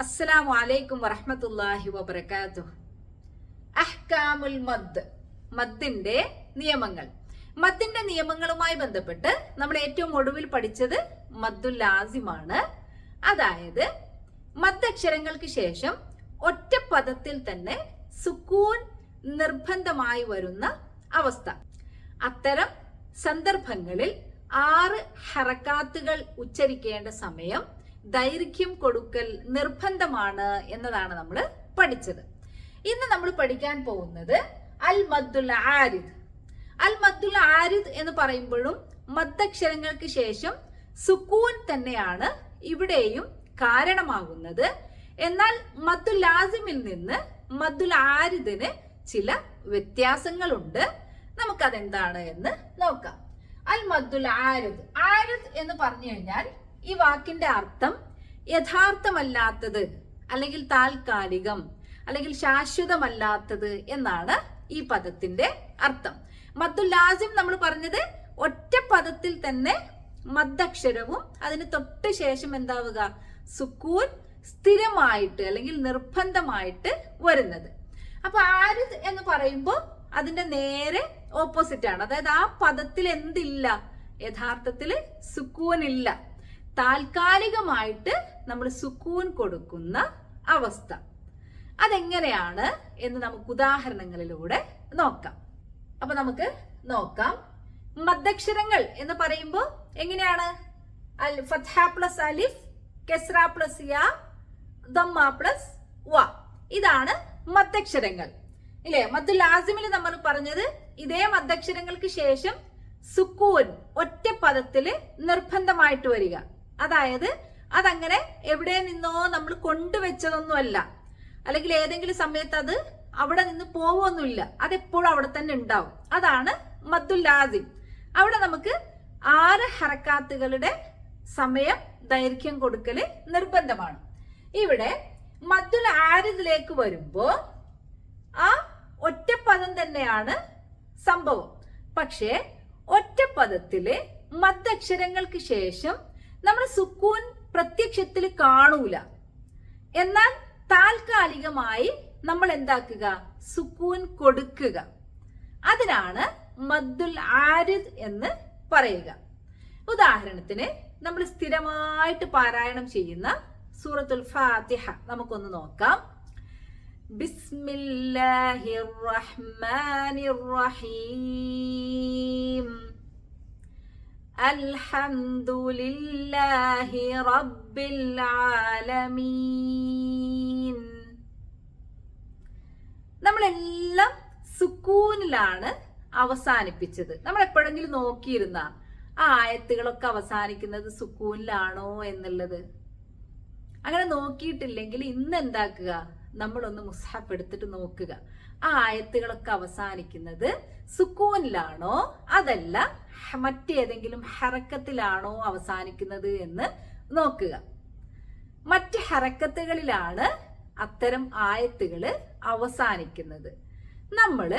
അസ്സലാമു അലൈക്കും വറഹമത്തല്ലാഹി വബറകാതുഹു. അഹ്കാമുൽ മദ് മദ്ദിന്റെ നിയമങ്ങൾ. മദ്ദിന്റെ നിയമങ്ങളുമായി ബന്ധപ്പെട്ട് നമ്മൾ ഏറ്റവും ഒടുവിൽ പഠിച്ചത് മദ്ദുൽ ലാസിമാണ്. അതായത് മദ്ദക്ഷരങ്ങൾക്ക് ശേഷം ഒറ്റ പദത്തിൽ തന്നെ സുക്കൂൻ നിർബന്ധമായി വരുന്ന അവസ്ഥ. അത്തരം സന്ദർഭങ്ങളിൽ ആറ് ഹറക്കാത്തുകൾ ഉച്ചരിക്കേണ്ട സമയം ദൈർഘ്യം കൊടുക്കൽ നിർബന്ധമാണ് എന്നതാണ് നമ്മൾ പഠിച്ചത്. ഇന്ന് നമ്മൾ പഠിക്കാൻ പോകുന്നത് അൽ മദ്ദുൽ ആരിദ്. അൽ മദ്ദുൽ ആരിദ് എന്ന് പറയുമ്പോഴും മദ്ദക്ഷരങ്ങൾക്ക് ശേഷം സുക്കൂൻ തന്നെയാണ് ഇവിടെയും കാരണമാകുന്നത്. എന്നാൽ മദ്ദുൽ ലാസിമിൽ നിന്ന് മദ്ദുൽ ആരിദിന് ചില വ്യത്യാസങ്ങളുണ്ട്. നമുക്കതെന്താണ് എന്ന് നോക്കാം. അൽ മദ്ദുൽ ആരിദ്. ആരിദ് എന്ന് പറഞ്ഞു കഴിഞ്ഞാൽ ഈ വാക്കിന്റെ അർത്ഥം യഥാർത്ഥമല്ലാത്തത് അല്ലെങ്കിൽ താൽക്കാലികം അല്ലെങ്കിൽ ശാശ്വതമല്ലാത്തത് എന്നാണ് ഈ പദത്തിന്റെ അർത്ഥം. മദ്ദുൽ ലാസിം നമ്മൾ പറഞ്ഞത് ഒറ്റ പദത്തിൽ തന്നെ മദ്ദക്ഷരവും അതിന് തൊട്ട് ശേഷം എന്താവുക? സുക്കൂൻ സ്ഥിരമായിട്ട് അല്ലെങ്കിൽ നിർബന്ധമായിട്ട് വരുന്നത്. അപ്പൊ ആര് എന്ന് പറയുമ്പോൾ അതിന്റെ നേരെ ഓപ്പോസിറ്റ് ആണ്. അതായത് ആ പദത്തിൽ എന്തില്ല? യഥാർത്ഥത്തിൽ സുക്കൂൻ ഇല്ല താൽക്കാലികമായിട്ട് നമ്മൾ സുക്കൂൻ കൊടുക്കുന്ന അവസ്ഥ. അതെങ്ങനെയാണ് എന്ന് നമുക്ക് ഉദാഹരണങ്ങളിലൂടെ നോക്കാം. അപ്പൊ നമുക്ക് നോക്കാം. മദ്ദക്ഷരങ്ങൾ എന്ന് പറയുമ്പോൾ എങ്ങനെയാണ്? പ്ലസ് അലിഫ് കെസ്ര പ്ലസ് യ ദമ്മ പ്ലസ് വ. ഇതാണ് മദ്ദക്ഷരങ്ങൾ. ഇല്ലേ? മദ്ദു ലാസിമിൽ നമ്മൾ പറഞ്ഞത് ഇതേ മദ്ദക്ഷരങ്ങൾക്ക് ശേഷം സുക്കൂൻ ഒറ്റ പദത്തിൽ നിർബന്ധമായിട്ട് വരിക. അതായത് അതങ്ങനെ എവിടെ നിന്നോ നമ്മൾ കൊണ്ടുവച്ചതൊന്നുമല്ല. അല്ലെങ്കിൽ ഏതെങ്കിലും സമയത്ത് അത് അവിടെ നിന്ന് പോവൊന്നുമില്ല അതെപ്പോഴും അവിടെ തന്നെ ഉണ്ടാവും. അതാണ് മദ്ദുൽ ലാസിം. അവിടെ നമുക്ക് ആറ് ഹറക്കാത്തുകളുടെ സമയം ദൈർഘ്യം കൊടുക്കൽ നിർബന്ധമാണ്. ഇവിടെ മദ്ദുൽ ആരിദിലേക്ക് വരുമ്പോ ആ ഒറ്റപ്പദം തന്നെയാണ് സംഭവം. പക്ഷേ ഒറ്റപ്പദത്തിൽ മദ്ദക്ഷരങ്ങൾക്ക് ശേഷം നമ്മൾ സുക്കൂൻ പ്രത്യക്ഷത്തിൽ കാണൂല. എന്നാൽ താൽക്കാലികമായി നമ്മൾ എന്താക്കുക? സുക്കൂൻ കൊടുക്കുക. അതിനാണ് മദ്ദുൽ ആരിദ് എന്ന് പറയുക. ഉദാഹരണത്തിന് നമ്മൾ സ്ഥിരമായിട്ട് പാരായണം ചെയ്യുന്ന സൂറത്തുൽ ഫാത്തിഹ. നമുക്കൊന്ന് നോക്കാം. ബിസ്മില്ലാഹിർ റഹ്മാനിർ റഹീം. അൽഹംദുലില്ലാഹി റബ്ബിൽ ആലമീൻ നമ്മളെല്ലാം സുക്കൂനിലാണ് അവസാനിപ്പിച്ചത്. നമ്മൾ എപ്പോഴെങ്കിലും നോക്കിയിരുന്ന ആ ആയത്തുകളൊക്കെ അവസാനിക്കുന്നത് സുക്കൂനിലാണോ എന്നുള്ളത്. അങ്ങനെ നോക്കിയിട്ടില്ലെങ്കിൽ ഇന്ന് എന്താക്കുക? നമ്മളൊന്ന് മുസ്ഹഫ് എടുത്തിട്ട് നോക്കുക. ആ ആയത്തുകളൊക്കെ അവസാനിക്കുന്നത് സുക്കൂനിലാണോ? അതല്ല മറ്റേതെങ്കിലും ഹറക്കത്തിലാണോ അവസാനിക്കുന്നത് എന്ന് നോക്കുക. മറ്റ് ഹറക്കത്തുകളിലാണ് അത്തരം ആയത്തുകൾ അവസാനിക്കുന്നത്. നമ്മൾ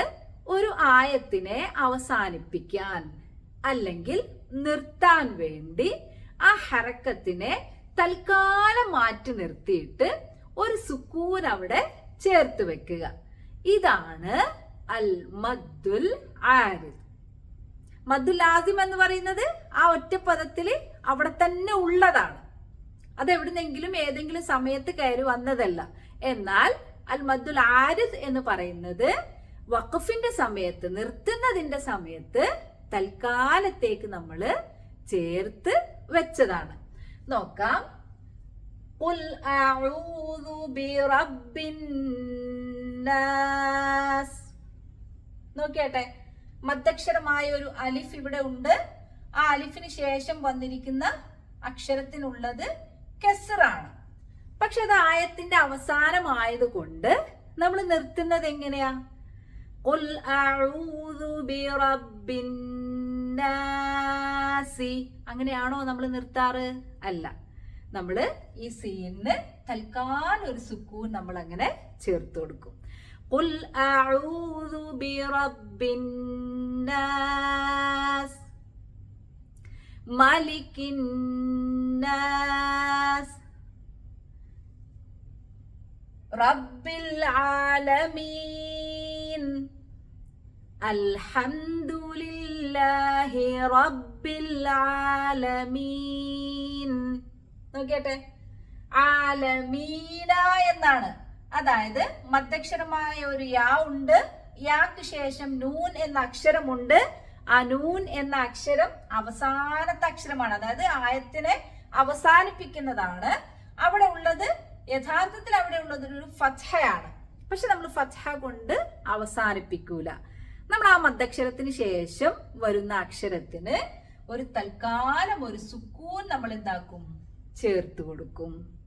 ഒരു ആയത്തിനെ അവസാനിപ്പിക്കാൻ അല്ലെങ്കിൽ നിർത്താൻ വേണ്ടി ആ ഹറക്കത്തിനെ തൽക്കാലം മാറ്റി നിർത്തിയിട്ട് ഒരു സുക്കൂൻ അവിടെ ചേർത്ത് വെക്കുക. ഇതാണ് അൽ മദ്ദുൽ ആരിദ് മദ്ദുൽ ആസിം എന്ന് പറയുന്നത് ആ ഒറ്റ പദത്തിൽ അവിടെ തന്നെ ഉള്ളതാണ് അത് എവിടുന്നെങ്കിലും ഏതെങ്കിലും സമയത്ത് കയറി വന്നതല്ല എന്നാൽ അൽ മദ്ദുൽ ആരിദ് എന്ന് പറയുന്നത് വഖഫിന്റെ സമയത്ത് നിർത്തുന്നതിന്റെ സമയത്ത് തൽക്കാലത്തേക്ക് നമ്മൾ ചേർത്ത് വെച്ചതാണ് നോക്കാം قل أعوذ برب الناس നോക്കിയാട്ടെ മദ്ദക്ഷരമായ ഒരു അലിഫ് ഇവിടെ ഉണ്ട് ആ അലിഫിന് ശേഷം വന്നിരിക്കുന്ന അക്ഷരത്തിനുള്ളത് കെസറാണ് പക്ഷെ അത് ആയത്തിന്റെ അവസാനമായത് കൊണ്ട് നമ്മൾ നിർത്തുന്നത് എങ്ങനെയാ قل أعوذ برب الناس അങ്ങനെയാണോ നമ്മൾ നിർത്താറ് അല്ല നമ്മൾ ഈ സീനിന് തൽക്കാലം ഒരു സുക്കൂൻ നമ്മൾ അങ്ങനെ ചേർത്ത് കൊടുക്കും قل أعوذ برب الناس ملك الناس റബ്ബിൽ ആലമീൻ അൽഹംദുലില്ലാഹി റബ്ബിൽ ആലമീൻ നോക്കിയട്ടെ ആലമീന എന്നാണ് അതായത് മധ്യക്ഷരമായ ഒരു യാ ഉണ്ട്. യാക്ക് ശേഷം നൂൻ എന്ന അക്ഷരമുണ്ട്. ആ നൂൻ എന്ന അക്ഷരം അവസാനത്തെ അക്ഷരമാണ്. അതായത് ആയത്തിനെ അവസാനിപ്പിക്കുന്നതാണ്. അവിടെ ഉള്ളത് യഥാർത്ഥത്തിൽ അവിടെ ഉള്ളത് ഒരു ഫത്ഹയാണ്. പക്ഷെ നമ്മൾ ഫത്ഹ കൊണ്ട് അവസാനിപ്പിക്കൂല. നമ്മൾ ആ മദ്ദക്ഷരത്തിന് ശേഷം വരുന്ന അക്ഷരത്തിന് ഒരു തൽക്കാലം ഒരു സുക്കൂൻ നമ്മൾ എന്താക്കും? ചേർത്ത് കൊടുക്കും.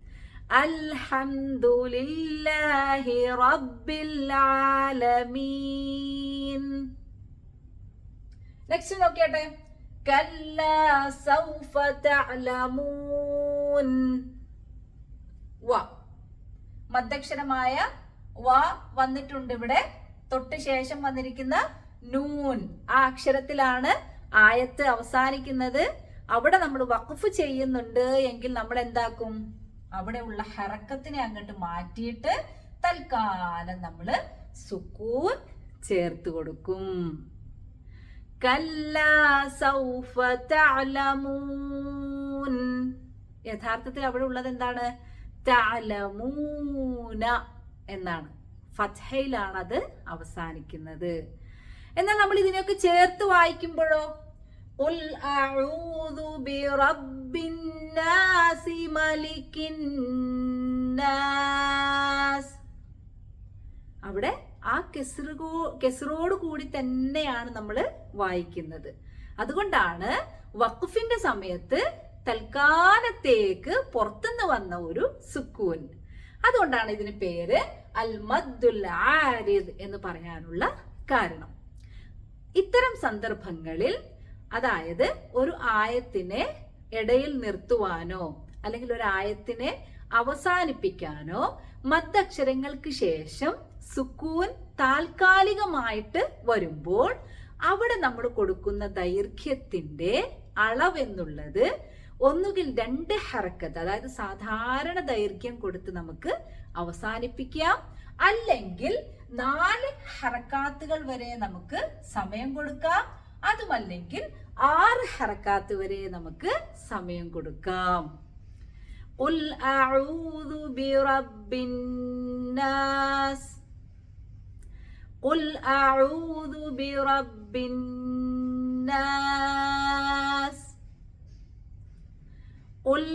അൽഹംദുലില്ലാഹി റബ്ബിൽ ആലമീൻ നെക്സ്റ്റ് നോക്കിയട്ടെ. കല്ല സൗഫ തഅലമൂൻ. വ. മദ്ധ്യക്ഷരമായ വ വന്നിട്ടുണ്ട് ഇവിടെ. തൊട്ട് ശേഷം വന്നിരിക്കുന്ന നൂൻ. ആ അക്ഷരത്തിലാണ് ആയത്ത് അവസാനിക്കുന്നത്. അവിടെ നമ്മൾ വഖഫ് ചെയ്യുന്നുണ്ട് എങ്കിൽ നമ്മൾ എന്താക്കും? അവിടെ ഉള്ള ഹറക്കത്തിനെ അങ്ങോട്ട് മാറ്റിയിട്ട് തൽക്കാലം നമ്മൾ സുക്കൂൻ ചേർത്ത് കൊടുക്കും. കല്ല സൗഫ യഥാർത്ഥത്തിൽ അവിടെ ഉള്ളത് എന്താണ്? തഅലമൂന എന്നാണ്. ഫത്ഹയിലാണ് അത് അവസാനിക്കുന്നത്. എന്നാൽ നമ്മൾ ഇതിനെയൊക്കെ ചേർത്ത് വായിക്കുമ്പോഴോ? قل أعوذ برب الناس ملك الناس അവിടെ ആ കെസറുകോ കെസറോട് കൂടി തന്നെയാണ് നമ്മൾ വായിക്കുന്നത് അതുകൊണ്ടാണ് വഖഫിന്റെ സമയത്ത് തൽക്കാലത്തേക്ക് പുറത്തുനിന്ന് വന്ന ഒരു സുക്കൂൻ അതുകൊണ്ടാണ് ഇതിന് പേര് അൽ മദ്ദുൽ ആരിദ് എന്ന് പറയാനുള്ള കാരണം ഇത്തരം സന്ദർഭങ്ങളിൽ അതായത് ഒരു ആയത്തിനെ ഇടയിൽ നിർത്തുവാനോ അല്ലെങ്കിൽ ഒരു ആയത്തിനെ അവസാനിപ്പിക്കാനോ മദ്ദക്ഷരങ്ങൾക്ക് ശേഷം സുക്കൂൻ താൽക്കാലികമായിട്ട് വരുമ്പോൾ അവിടെ നമ്മൾ കൊടുക്കുന്ന ദൈർഘ്യത്തിന്റെ അളവെന്നുള്ളത് ഒന്നുകിൽ രണ്ട് ഹറക്കത്ത് അതായത് സാധാരണ ദൈർഘ്യം കൊടുത്ത് നമുക്ക് അവസാനിപ്പിക്കാം. അല്ലെങ്കിൽ നാല് ഹറക്കാത്തുകൾ വരെ നമുക്ക് സമയം കൊടുക്കാം. അതുമല്ലെങ്കിൽ ആറ് ഹറക്കാത്ത് വരെ നമുക്ക് സമയം കൊടുക്കാം. ഉൽ ബിറബിന്നാസ് ഉൽ ബിറബിന്നാസ് ഉൽ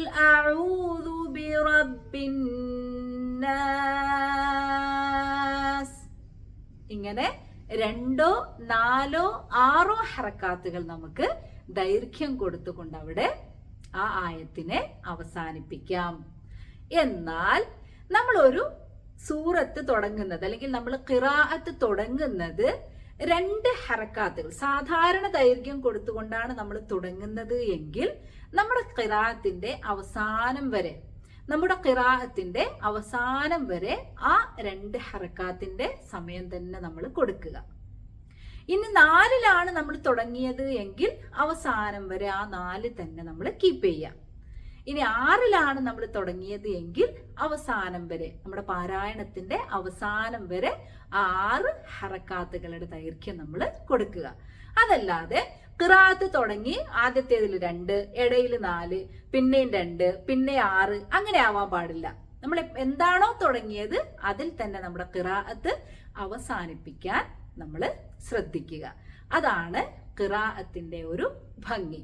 ബിറബിന്നാസ് ഇങ്ങനെ രണ്ടോ നാലോ ആറോ ഹറക്കാത്തുകൾ നമുക്ക് ദൈർഘ്യം കൊടുത്തുകൊണ്ട് അവിടെ ആ ആയത്തിനെ അവസാനിപ്പിക്കാം. എന്നാൽ നമ്മൾ ഒരു സൂറത്ത് തുടങ്ങുന്നത് അല്ലെങ്കിൽ നമ്മൾ കിറാഅത്ത് തുടങ്ങുന്നത് രണ്ട് ഹറക്കാത്തുകൾ സാധാരണ ദൈർഘ്യം കൊടുത്തുകൊണ്ടാണ് നമ്മൾ തുടങ്ങുന്നത് എങ്കിൽ നമ്മുടെ ഖിറാഅത്തിന്റെ അവസാനം വരെ നമ്മുടെ കിറാഹത്തിന്റെ അവസാനം വരെ ആ രണ്ട് ഹറക്കാത്തിന്റെ സമയം തന്നെ നമ്മൾ കൊടുക്കുക. ഇനി നാലിലാണ് നമ്മൾ തുടങ്ങിയത് എങ്കിൽ അവസാനം വരെ ആ നാല് തന്നെ നമ്മൾ കീപ്പ് ചെയ്യാം ഇനി ആറിലാണ് നമ്മൾ തുടങ്ങിയത് എങ്കിൽ അവസാനം വരെ നമ്മുടെ പാരായണത്തിന്റെ അവസാനം വരെ ആ ആറ് ഹറക്കാത്തുകളുടെ ദൈർഘ്യം നമ്മൾ കൊടുക്കുക. അതല്ലാതെ ഖിറാത്ത് തുടങ്ങി ആദ്യത്തേതിൽ രണ്ട് ഇടയിൽ നാല് പിന്നെയും രണ്ട് പിന്നെ ആറ് അങ്ങനെ ആവാൻ പാടില്ല. നമ്മൾ എന്താണോ തുടങ്ങിയത് അതിൽ തന്നെ നമ്മുടെ ഖിറാഅത്ത് അവസാനിപ്പിക്കാൻ നമ്മൾ ശ്രദ്ധിക്കുക. അതാണ് ഖിറാഅത്തിന്റെ ഒരു ഭംഗി.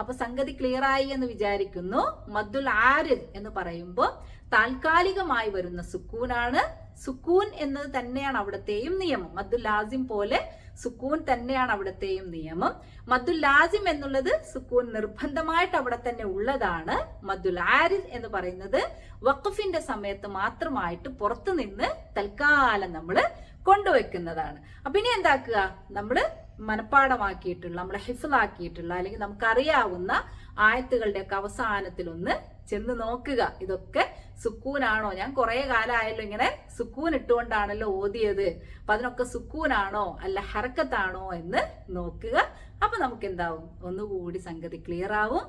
അപ്പൊ സംഗതി ക്ലിയർ ആയി എന്ന് വിചാരിക്കുന്നു. മദ്ദുൽ ആരിദ് എന്ന് പറയുമ്പോൾ താൽക്കാലികമായി വരുന്ന സുക്കൂനാണ്. സുക്കൂൻ എന്നത് തന്നെയാണ് അവിടത്തെയും നിയമം. മദ്ദുൽ ലാസിം പോലെ സുക്കൂൻ തന്നെയാണ് അവിടത്തെയും നിയമം. മദ്ദുൽ ലാസിം എന്നുള്ളത് സുക്കൂൻ നിർബന്ധമായിട്ട് അവിടെ തന്നെ ഉള്ളതാണ്. മദ്ദുൽ ആരിൽ എന്ന് പറയുന്നത് വഖഫിന്റെ സമയത്ത് മാത്രമായിട്ട് പുറത്തു നിന്ന് തൽക്കാലം നമ്മൾ കൊണ്ടുവെക്കുന്നതാണ് അപ്പൊ ഇനി എന്താക്കുക? നമ്മൾ മനപ്പാടമാക്കിയിട്ടുള്ള നമ്മളെ ഹിഫിലാക്കിയിട്ടുള്ള അല്ലെങ്കിൽ നമുക്കറിയാവുന്ന ആയത്തുകളുടെ ഒക്കെ അവസാനത്തിലൊന്ന് ചെന്ന് നോക്കുക. ഇതൊക്കെ സുക്കൂനാണോ? ഞാൻ കുറെ കാലമായല്ലോ ഇങ്ങനെ സുക്കൂൻ ഇട്ടുകൊണ്ടാണല്ലോ ഓതിയത്. അപ്പൊ അതിനൊക്കെ സുക്കൂനാണോ? അല്ല ഹറക്കത്താണോ എന്ന് നോക്കുക. അപ്പൊ നമുക്ക് എന്താവും ഒന്നുകൂടി സംഗതി ക്ലിയർ ആവും.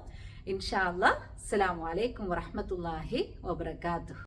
ഇൻഷാ അല്ലാ അസ്സലാമു അലൈക്കും വറഹ്മത്തുള്ളാഹി വബറകാതുഹു.